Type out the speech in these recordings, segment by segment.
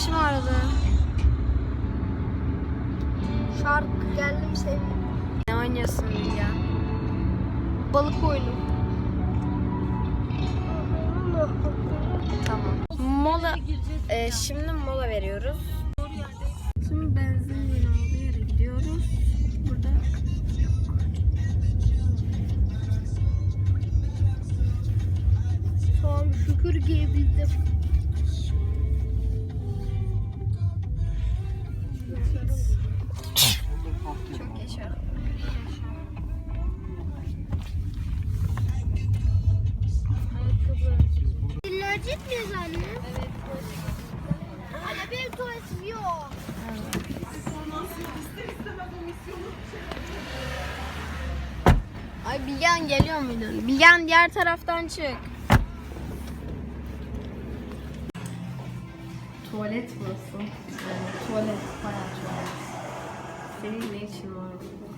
başım ağrıdı. Şarkı geldim sevdim. Ne oynuyorsun Bilge? Balık oyunu. Tamam. Mola, e, şimdi mola veriyoruz. Şimdi benzin olduğu yere gidiyoruz. Burada Tamam şükür giyebildim. çok Bilgen geliyor muydun? Bilgen diğer taraftan çık. Tuvalet burası. Yani tuvalet, bayağı tuvalet. Senin ne için var burada?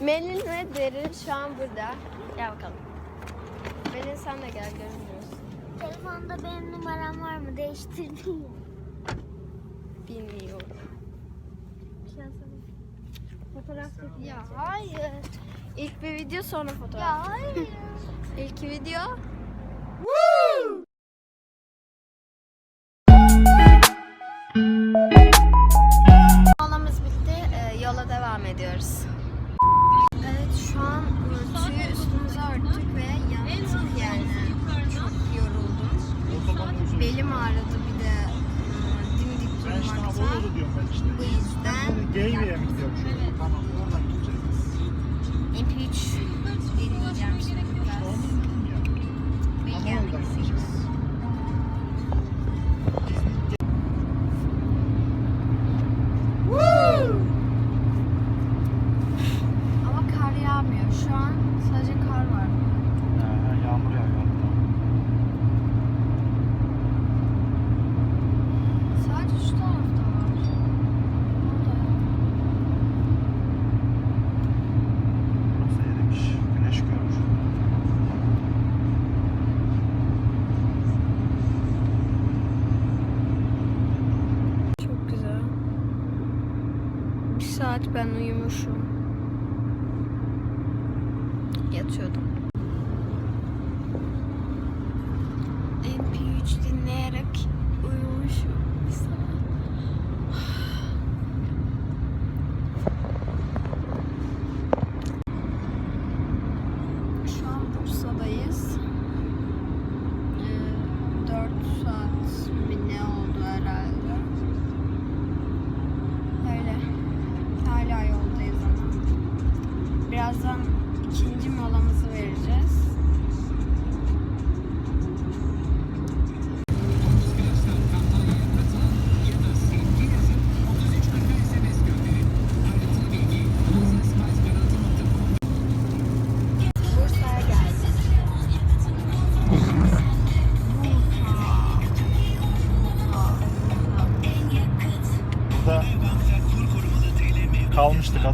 Melin ve Derin şu an burada. Gel bakalım. Melin sen de gel görünmüyorsun. Telefonda benim numaram var mı? Değiştirdim. Bilmiyorum. Fotoğraf çekeceğim. Ya hayır. İlk bir video sonra fotoğraf. Ya hayır. İlk video. Molamız bitti. Ee, yola devam ediyoruz. Mi gidiyorum şöyle? Tamam oradan gideceğiz. MP3 ben uyumuşum.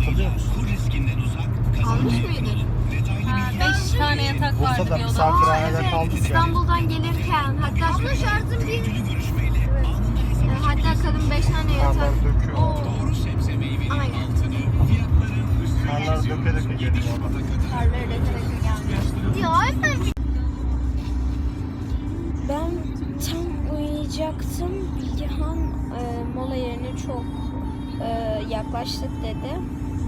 Hatırlıyor musun? Almış mıydık? Beş tane yatak vardı Bursa'da odada. misafirhanede kaldık ya. İstanbul'dan gelirken hatta Abla şarjım bir. E, hatta kadın 5 tane yatak. Karlar döküyor. Aynen. Karlar döke döke geliyor döke döke gelmiyor. Ya hemen Ben tam uyuyacaktım. Bilgehan e, mola yerine çok e, yaklaştık dedi.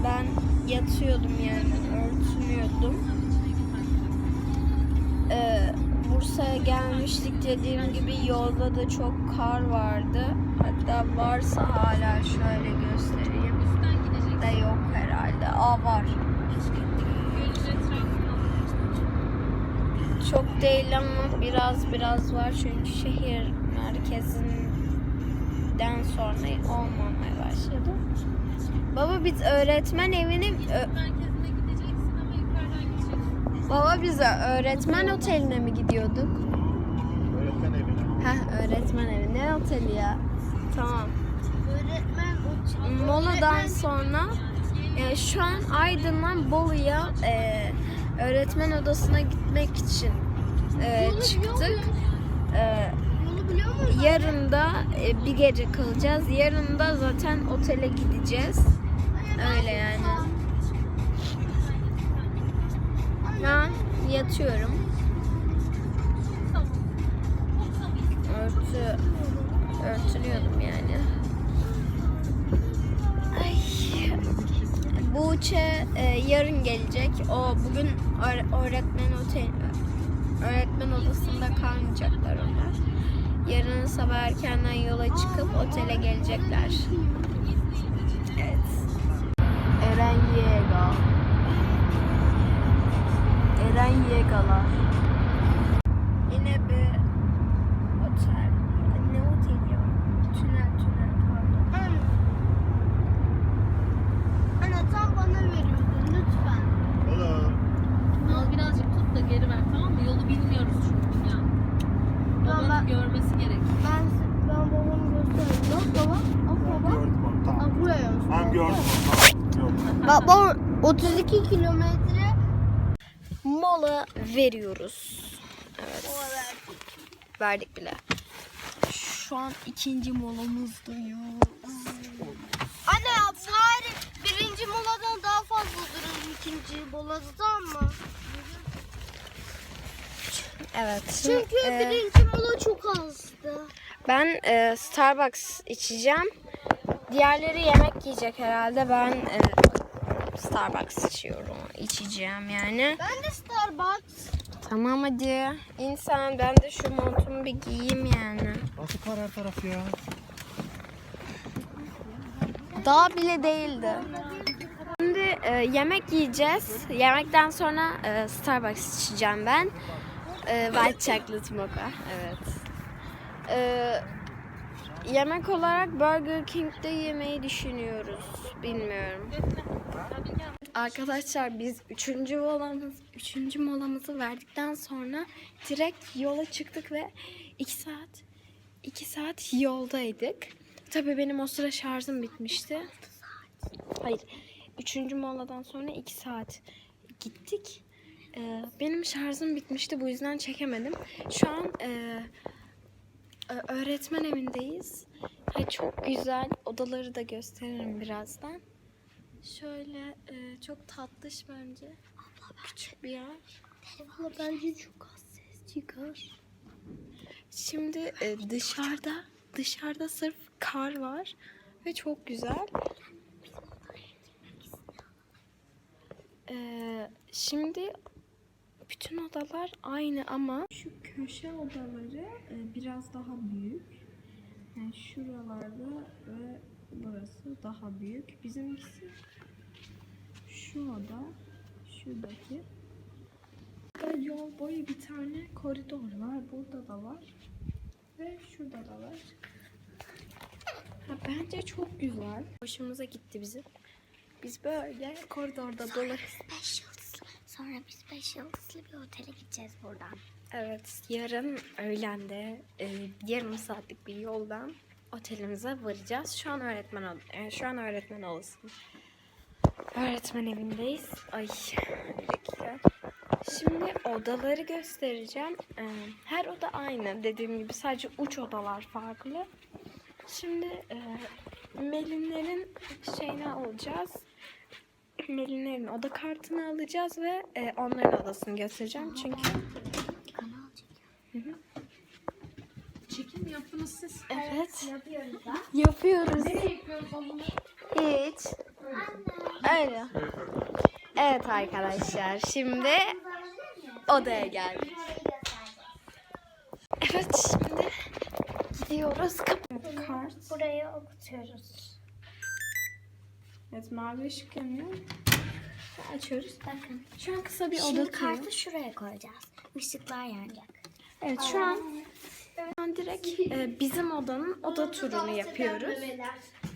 Ben yatıyordum yani örtünüyordum. E, Bursa'ya gelmiştik dediğim gibi yolda da çok kar vardı. Hatta varsa hala şöyle göstereyim. De yok herhalde. Aa var. Çok değil ama biraz biraz var çünkü şehir merkezinden sonra olmamaya başladı. Baba biz öğretmen evine ö- Merkezine gideceksin ama yukarıdan gideceksin. baba biz öğretmen oteline mi gidiyorduk? Öğretmen evine. Heh öğretmen evi ne oteli ya? Tamam. öğretmen uç. Moladan öğretmen- sonra Yani şu an Aydın'dan Bolu'ya e, öğretmen odasına gitmek için e, çıktık. E, Yolu biliyor musun? yarın da e, bir gece kalacağız. Yarın da zaten otele gideceğiz. Öyle yani. Ben yatıyorum. Örtü örtülüyordum yani. Ay. Buğçe e, yarın gelecek. O bugün öğre- öğretmen otel öğretmen odasında kalmayacaklar onlar. Yarın sabah erkenden yola çıkıp otele gelecekler. Eren Yega. Eren Yegalar. Yine bir otel. Ne oteli ya? Tünel tünel pardon. Anne. Anne tam bana veriyordun lütfen. Olur. Al birazcık tut da geri ver tamam mı? Yolu bilmiyoruz çünkü ya. Tamam, Babanın ben- görmesi gerek. Ben, ben babamı göstereyim. Bak baba. Bak baba. Gördüm onu tamam. Bak buraya göster. Tamam gördüm onu tamam. Gördüm. Bak baba 32 kilometre. Mola veriyoruz. Evet. Verdik bile. Şu an ikinci molamızdayız. Anne bari birinci moladan daha fazla durur ikinci molada mı? Evet. şimdi, Çünkü e, birinci mola çok azdı. ben e, Starbucks içeceğim. Diğerleri yemek yiyecek herhalde. Ben e, Starbucks içiyorum. içeceğim yani. Ben de Starbucks. Tamam hadi. İnsan ben de şu montumu bir giyeyim yani. Nasıl kar her taraf ya? Daha bile değildi. Şimdi e, yemek yiyeceğiz. Yemekten sonra e, Starbucks içeceğim ben. E, white chocolate mocha. Evet. E, yemek olarak Burger King'de yemeyi düşünüyoruz. Bilmiyorum. Arkadaşlar biz üçüncü molamız, üçüncü molamızı verdikten sonra direkt yola çıktık ve iki saat iki saat yoldaydık. Tabii benim o sıra şarjım bitmişti. Hayır. Üçüncü moladan sonra iki saat gittik. Ee, benim şarjım bitmişti. Bu yüzden çekemedim. Şu an e, öğretmen evindeyiz. Ve çok güzel. Odaları da gösteririm birazdan. Şöyle e, çok tatlış bence. Küçük bir yer. Valla bence çok az ses çıkar. Şimdi e, dışarıda dışarıda sırf kar var ve çok güzel. E, şimdi bütün odalar aynı ama şu köşe odaları e, biraz daha büyük. Yani şuralarda ve burası daha büyük. Bizimkisi şu oda, şuradaki. Burada yol boyu bir tane koridor var. Burada da var. Ve şurada da var. Ha, bence çok güzel. Hoşumuza gitti bizim. Biz böyle koridorda dolaşıyoruz. Sonra biz beş yıldızlı bir otele gideceğiz buradan. Evet, yarın öğlende e, yarım saatlik bir yoldan otelimize varacağız. Şu an öğretmen e, şu an öğretmen olasın. Öğretmen evindeyiz. Ay dakika. Şimdi odaları göstereceğim. E, her oda aynı. Dediğim gibi sadece uç odalar farklı. Şimdi e, Melinlerin şeyini alacağız. Melinlerin oda kartını alacağız ve e, onların odasını göstereceğim. Çünkü. Çekim yaptınız siz. Evet. Yapıyoruz da. Yapıyoruz. Nereye yapıyoruz onu? Hiç. Öyle. Evet arkadaşlar şimdi odaya geldik. Evet şimdi gidiyoruz. Kart. Burayı okutuyoruz. Evet mavi ışık yanıyor. Açıyoruz. Bakın. Şu an kısa bir Şimdi oda turu. kartı şuraya koyacağız. Işıklar yanacak. Evet şu an şu an direkt e, bizim odanın oda turunu yapıyoruz.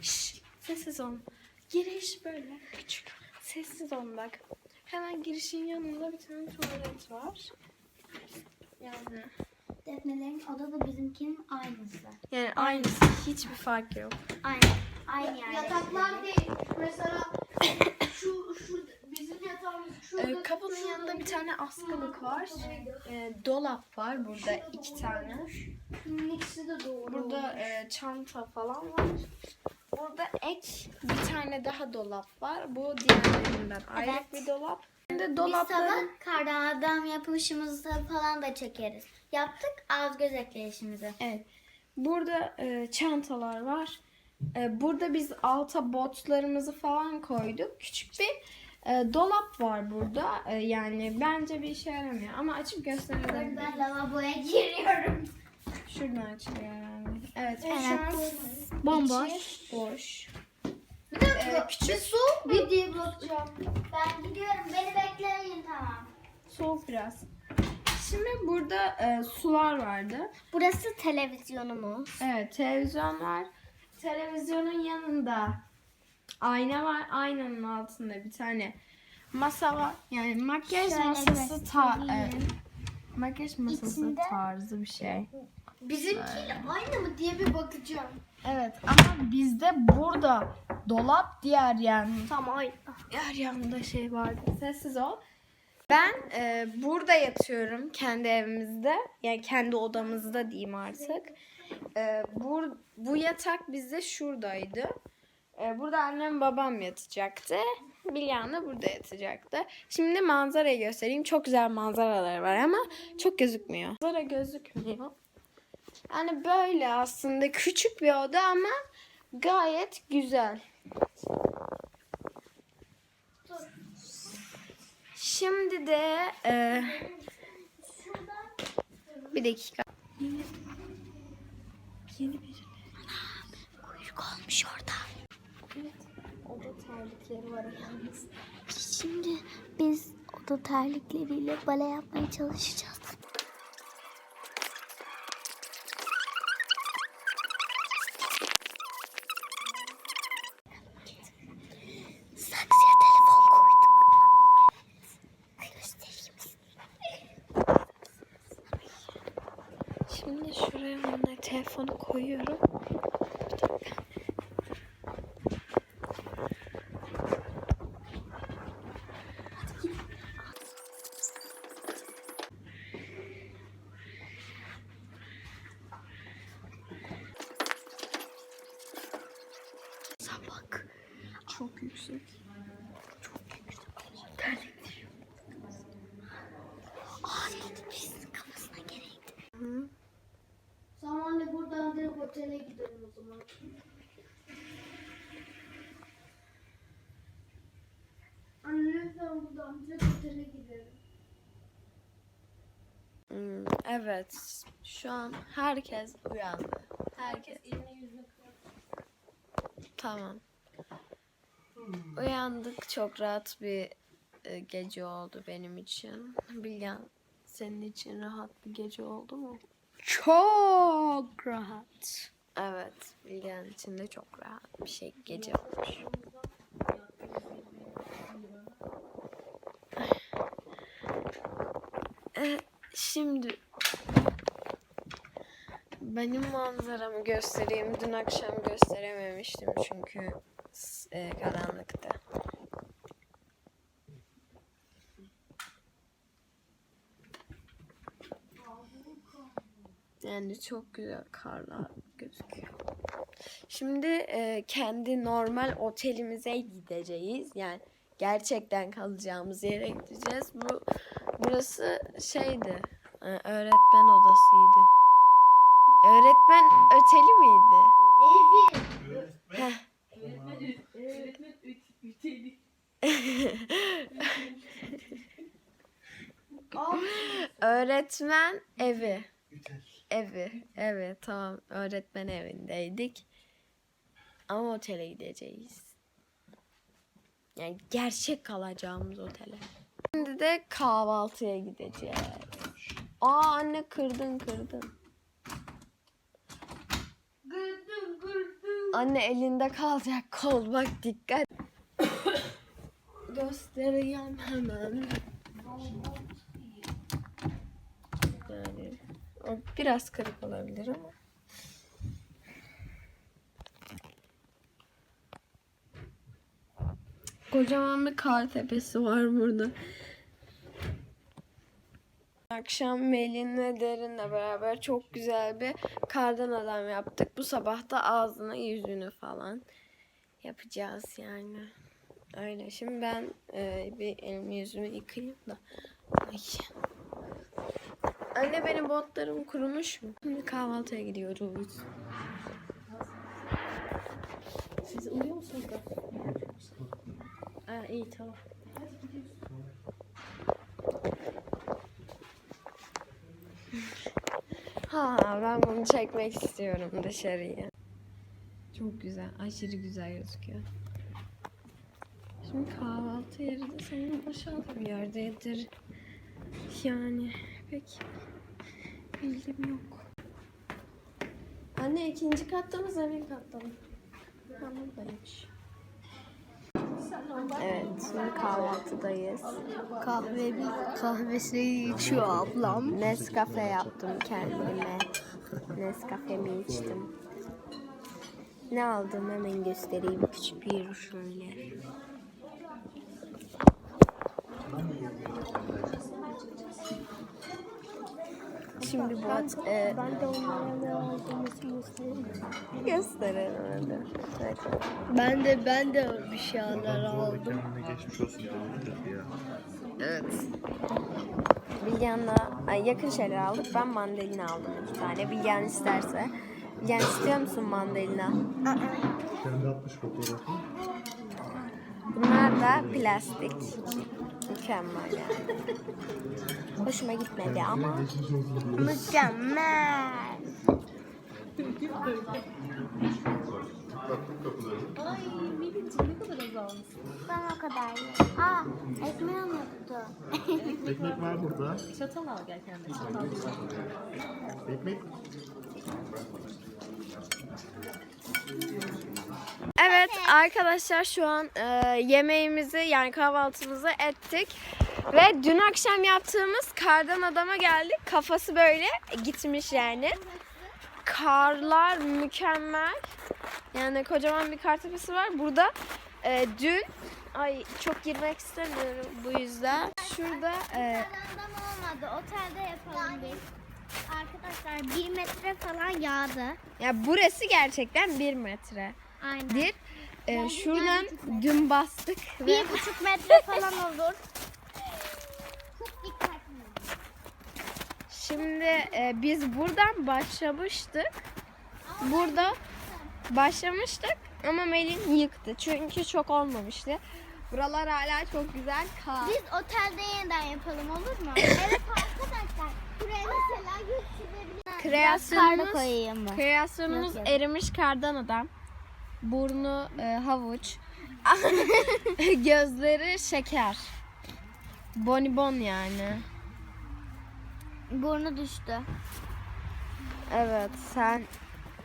Şşş, sessiz olun. Giriş böyle küçük. Sessiz olun bak. Hemen girişin yanında bir tane tuvalet var. Yani Defnelerin oda da bizimkinin aynısı. yani aynısı hiçbir fark yok. Aynı. Aynı yerde. Yataklar değil. Mesela şu, şu bizim yatağımız şurada. Ee, kapının yanında bir tane askılık var. Ee, dolap var burada iki tane. İkisi de doğru. Burada e, çanta falan var. Burada ek bir tane daha dolap var. Bu diğerlerinden ayrı evet. bir dolap. Şimdi dolapların... Biz sabah kardan adam yapmışımızı falan da çekeriz. Yaptık az göz ekleyişimizi. Evet. Burada e, çantalar var. E, burada biz alta botlarımızı falan koyduk. Küçük bir e, dolap var burada. E, yani bence bir işe yaramıyor. Ama açıp gösterelim. Ben lavaboya giriyorum. Şuradan açılıyor herhalde. Evet. Evet. Bomboş. içi boş. Bir dakika. Ee, küçük- bir su bir diye bakacağım. Ben gidiyorum. Beni bekleyin tamam. Soğuk biraz. Şimdi burada e, sular vardı. Burası televizyonumuz. Evet televizyon var. Televizyonun yanında ayna var. Aynanın altında bir tane masa var. Yani makyaj Şöyle masası ta e, makyaj masası İçinde- tarzı bir şey. Bizimkiyle aynı mı diye bir bakacağım. Evet ama bizde burada dolap diğer yan Tamam aynı. diğer yanında şey vardı. Sessiz ol. Ben e, burada yatıyorum kendi evimizde. Yani kendi odamızda diyeyim artık. E, bu, bu yatak bizde şuradaydı. E, burada annem babam yatacaktı. Bilyan da burada yatacaktı. Şimdi manzarayı göstereyim. Çok güzel manzaralar var ama çok gözükmüyor. Manzara gözükmüyor. Yani böyle aslında küçük bir oda ama gayet güzel. Şimdi de e, bir dakika. Yeni bir Kuyruk olmuş orada. oda terlikleri var yalnız. Şimdi biz oda terlikleriyle bale yapmaya çalışacağız. Saksıya telefon koyduk. Göstereyim. Şimdi şuraya onları telefonu koyuyorum. Bir dakika. Sen bak. Çok yüksek. Kafasına gerekti. Hı. Tamam anne buradan direkt otele gidelim o zaman. Anne lütfen buradan direkt otele gidelim. Hmm, evet. Şu an herkes uyandı. Herkes. Tamam. Uyandık. Çok rahat bir e, gece oldu benim için. Bilgen senin için rahat bir gece oldu mu? Çok rahat. Evet. Bilgen için de çok rahat bir şey gece olmuş. E, Şimdi benim manzaramı göstereyim. Dün akşam gösterememiştim çünkü e, karanlıktı. Yani çok güzel karlar gözüküyor. Şimdi e, kendi normal otelimize gideceğiz. Yani gerçekten kalacağımız yere gideceğiz. Bu burası şeydi. e, öğretmen odasıydı. Öğretmen oteli miydi? Evi. Heh. Öğretmen üteli. Öğretmen evi. Evi. Evet tamam. Öğretmen evindeydik. Ama otele gideceğiz. Yani gerçek kalacağımız otele. Şimdi de kahvaltıya gideceğiz. Aa anne kırdın kırdın. Gırdım gırdım. Anne elinde kalacak kol bak dikkat. Göstereyim hemen. Yani o biraz kırık olabilir ama. Kocaman bir kar tepesi var burada. Akşam Melin ve Derin'le beraber çok güzel bir kardan adam yaptık. Bu sabah da ağzını yüzünü falan yapacağız yani. Öyle. Şimdi ben e, bir elimi yüzümü yıkayayım da. Ay. Anne benim botlarım kurumuş mu? Şimdi kahvaltıya gidiyoruz. Siz uyuyor musunuz? Aa, iyi tamam. Ha ben bunu çekmek istiyorum dışarıya. Çok güzel, aşırı güzel gözüküyor. Şimdi kahvaltı yeri de senin aşağıda bir yerdedir. Yani pek bilgim yok. Anne ikinci katta mı zemin katta mı? Ha, buradaymış. Evet, şimdi kahvaltıdayız. Kahve kahvesini içiyor ablam. Nescafe yaptım kendime. Nescafe'mi içtim. Ne aldım hemen göstereyim küçük bir şöyle. Şimdi bu e, Ben de onlara ne göstereyim. gösterelim hadi. Evet. Ben de ben de bir şeyler aldım. Kendine geçmiş olsun ya. Evet. Bilgehan'la ay, yakın şeyler aldık. Ben mandalina aldım iki tane. Bilgehan isterse. Bilgehan istiyor musun mandalina? Kendi atmış fotoğrafı. Bunlar da plastik. Mükemmel yani. Hoşuma gitmedi ama. Mükemmel. Ay Melih'ciğim ne kadar azalmışsın. Ben o kadar yedim. Aa ekmeği unuttum. Ekmek var burada. Çatal al gel kendine. Çatal Ekmek. Evet arkadaşlar şu an e, yemeğimizi yani kahvaltımızı ettik. Ve dün akşam yaptığımız kardan adama geldik. Kafası böyle gitmiş yani. Karlar mükemmel. Yani kocaman bir kar tepesi var. Burada e, dün ay çok girmek istemiyorum bu yüzden. Şurada e, Adam olmadı. Otelde yapalım biz. Arkadaşlar bir metre falan yağdı. ya burası gerçekten bir metre. Aynen. Bir e, şuradan dün bastık ve Bir buçuk metre falan olur. Çok dikkatli. Şimdi e, biz buradan başlamıştık. Burada başlamıştık ama Melin yıktı. Çünkü çok olmamıştı. Buralar hala çok güzel kal. Biz otelde yeniden yapalım olur mu? evet arkadaşlar. Buraya mesela. Kreasyonumuz, koyayım kreasyonumuz erimiş kardan adam. Burnu e, havuç. Gözleri şeker. Bonibon yani. Burnu düştü. Evet sen...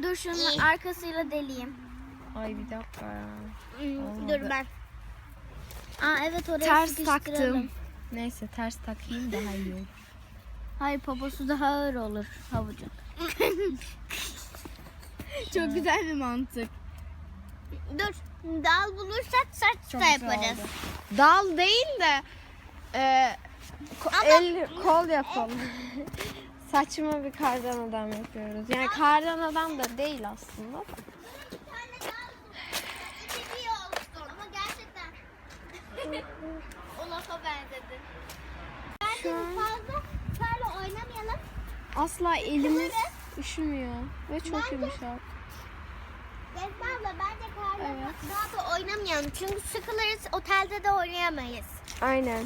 Dur şunun arkasıyla deleyim. Ay bir dakika ya. Hmm. Dur ben. Aa evet oraya Ters taktım. Neyse ters takayım daha iyi olur. Hayır poposu daha ağır olur havucun. Çok güzel bir mantık. Dur dal bulursak saç Çok da güzel yaparız. oldu. Dal değil de e, ko- el kol yapalım. Saçma bir kardan adam yapıyoruz. Yani kardan adam da değil aslında. Ama gerçekten benzedi. Bence fazla oynamayalım. asla elimiz üşümüyor ve çok Bence- yumuşak. Esma abla bence karla Evet. daha da oynamayalım. Çünkü sıkılırız otelde de oynayamayız. Aynen.